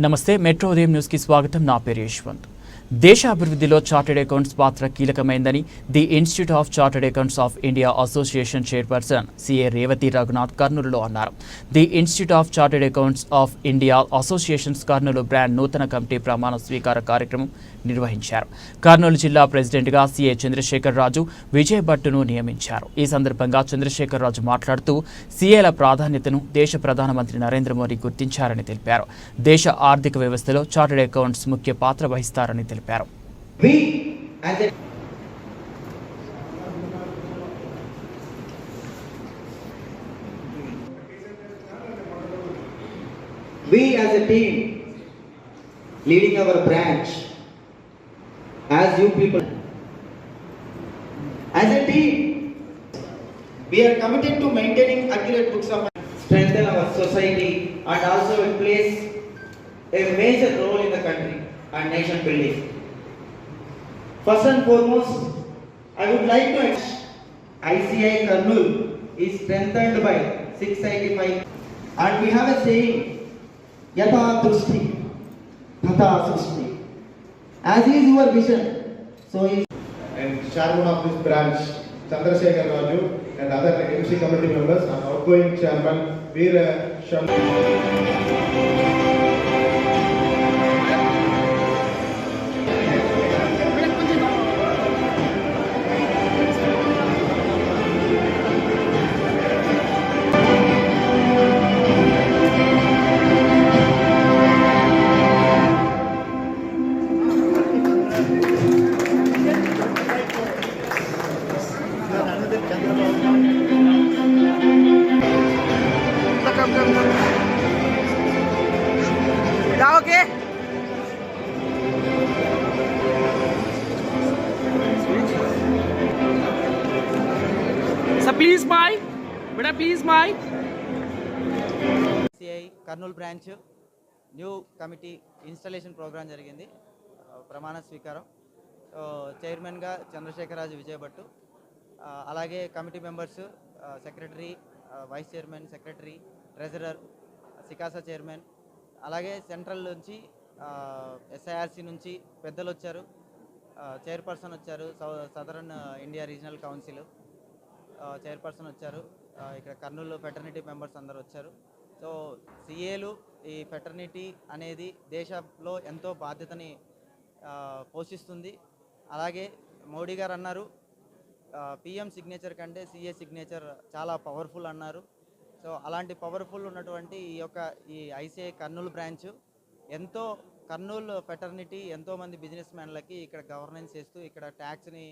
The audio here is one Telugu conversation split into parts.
నమస్తే మెట్రో ఉదయం న్యూస్కి స్వాగతం నా పేరు యశ్వంత్ దేశ అభివృద్ధిలో చార్టెడ్ అకౌంట్స్ పాత్ర కీలకమైందని the institute of chartered accounts of India association chairperson CA Revathi Raghunath కర్నూలులో అన్నారు. The institute of chartered accounts of India associations Kurnool brand నూతన కమిటీ ప్రమాణ స్వీకార కార్యక్రమం నిర్వహించారు. కర్నూలు జిల్లా ప్రెసిడెంట్గా సిఏ చంద్రశేఖర్ రాజు విజయ్ భట్టును నియమించారు. ఈ సందర్భంగా చంద్రశేఖర్ రాజు మాట్లాడుతూ సీఏల ప్రాధాన్యతను దేశ ప్రధానమంత్రి నరేంద్ర మోదీ గుర్తించారని తెలిపారు. దేశ ఆర్థిక వ్యవస్థలో చార్టెడ్ అకౌంట్స్ ముఖ్య పాత్ర వహిస్తారని తెలిపారు We as a we as a team leading our branch as you people. As a team we are committed to maintaining accurate books of strengthen our society and also it plays a major role in the country and nation building First and foremost, I would like to ex- ICI Karnool is strengthened by 695 and we have a saying Yatha Drushti Tata Srishti. As is your vision, so is and chairman of this branch, Chandrasekhar Raju, and other MC committee members, and outgoing chairman, Veer Shankar. Please మాయ్ బేటా ప్లీజ్ మాయ్ CI Kurnool branch new committee installation programme జరిగింది. Uh, ప్రమాణ స్వీకారం. చైర్మన్గా చంద్రశేఖరరాజు విజయభట్టు. Uh, అలాగే committee members secretary vice chairman secretary treasurer సికాసా chairman అలాగే సెంట్రల్ నుంచి uh, ఎస్ఐఆర్సి నుంచి పెద్దలు వచ్చారు. చైర్పర్సన్ వచ్చారు. Southern India regional council chairperson వచ్చారు. ఇక్కడ కర్నూలు ఫెటర్నిటీ మెంబర్స్ అందరు వచ్చారు. సో సిఏలు ఈ ఫెటర్నిటీ అనేది దేశంలో ఎంతో బాధ్యతని పోషిస్తుంది. అలాగే మోడీ గారు అన్నారు పిఎం సిగ్నేచర్ కంటే సిఏ సిగ్నేచర్ చాలా పవర్ఫుల్ అన్నారు. సో అలాంటి పవర్ఫుల్ ఉన్నటువంటి ఈ యొక్క ఈ ఐసిఐ కర్నూలు బ్రాంచ్ ఎంతో కర్నూలు ఫెటర్నిటీ ఎంతోమంది బిజినెస్ మ్యాన్లకి ఇక్కడ గవర్నెన్స్ చేస్తూ ఇక్కడ ట్యాక్స్ని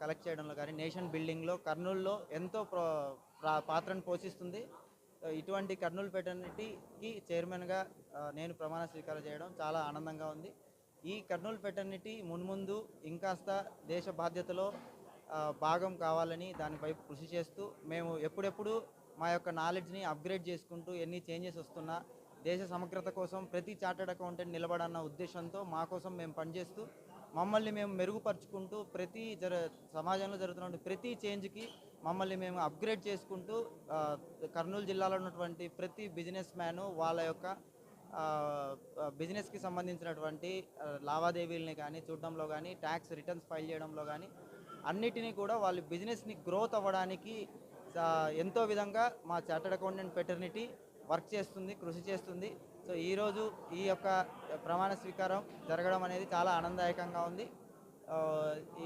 కలెక్ట్ చేయడంలో కానీ నేషన్ బిల్డింగ్లో కర్నూలులో ఎంతో ప్రో ప్రా- పాత్రను పోషిస్తుంది. ఇటువంటి కర్నూలు ఫెటర్నిటీకి చైర్మన్గా నేను ప్రమాణ స్వీకారం చేయడం చాలా ఆనందంగా ఉంది. ఈ కర్నూలు ఫెటర్నిటీ మున్ముందు ఇంకాస్త దేశ బాధ్యతలో భాగం కావాలని దానిపై కృషి చేస్తూ మేము ఎప్పుడెప్పుడు మా యొక్క నాలెడ్జ్ని అప్గ్రేడ్ చేసుకుంటూ ఎన్ని చేంజెస్ వస్తున్నా దేశ సమగ్రత కోసం ప్రతి చార్టెడ్ అకౌంటెంట్ నిలబడన్న ఉద్దేశంతో మా కోసం మేము పనిచేస్తూ మమ్మల్ని మేము మెరుగుపరుచుకుంటూ ప్రతి జర సమాజంలో జరుగుతున్న ప్రతి చేంజ్కి మమ్మల్ని మేము అప్గ్రేడ్ చేసుకుంటూ కర్నూలు జిల్లాలో ఉన్నటువంటి ప్రతి బిజినెస్ మ్యాను వాళ్ళ యొక్క బిజినెస్కి సంబంధించినటువంటి లావాదేవీలని కానీ చూడడంలో కానీ ట్యాక్స్ రిటర్న్స్ ఫైల్ చేయడంలో కానీ అన్నిటినీ కూడా వాళ్ళ బిజినెస్ని గ్రోత్ అవ్వడానికి ఎంతో విధంగా మా చార్టెడ్ అకౌంటెంట్ ఫెటర్నిటీ వర్క్ చేస్తుంది కృషి చేస్తుంది. సో ఈరోజు ఈ యొక్క ప్రమాణ స్వీకారం జరగడం అనేది చాలా ఆనందదాయకంగా ఉంది.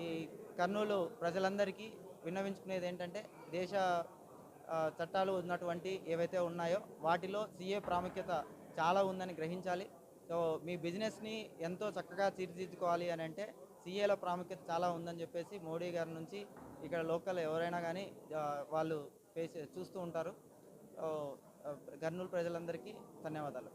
ఈ కర్నూలు ప్రజలందరికీ విన్నవించుకునేది ఏంటంటే దేశ చట్టాలు ఉన్నటువంటి ఏవైతే ఉన్నాయో వాటిలో సీఏ ప్రాముఖ్యత చాలా ఉందని గ్రహించాలి. సో మీ బిజినెస్ని ఎంతో చక్కగా తీర్చిదిద్దుకోవాలి అని అంటే సీఏల ప్రాముఖ్యత చాలా ఉందని చెప్పేసి మోడీ గారి నుంచి ఇక్కడ లోకల్ ఎవరైనా కానీ వాళ్ళు ఫేస్ చూస్తూ ఉంటారు. కర్నూలు ప్రజలందరికీ ధన్యవాదాలు.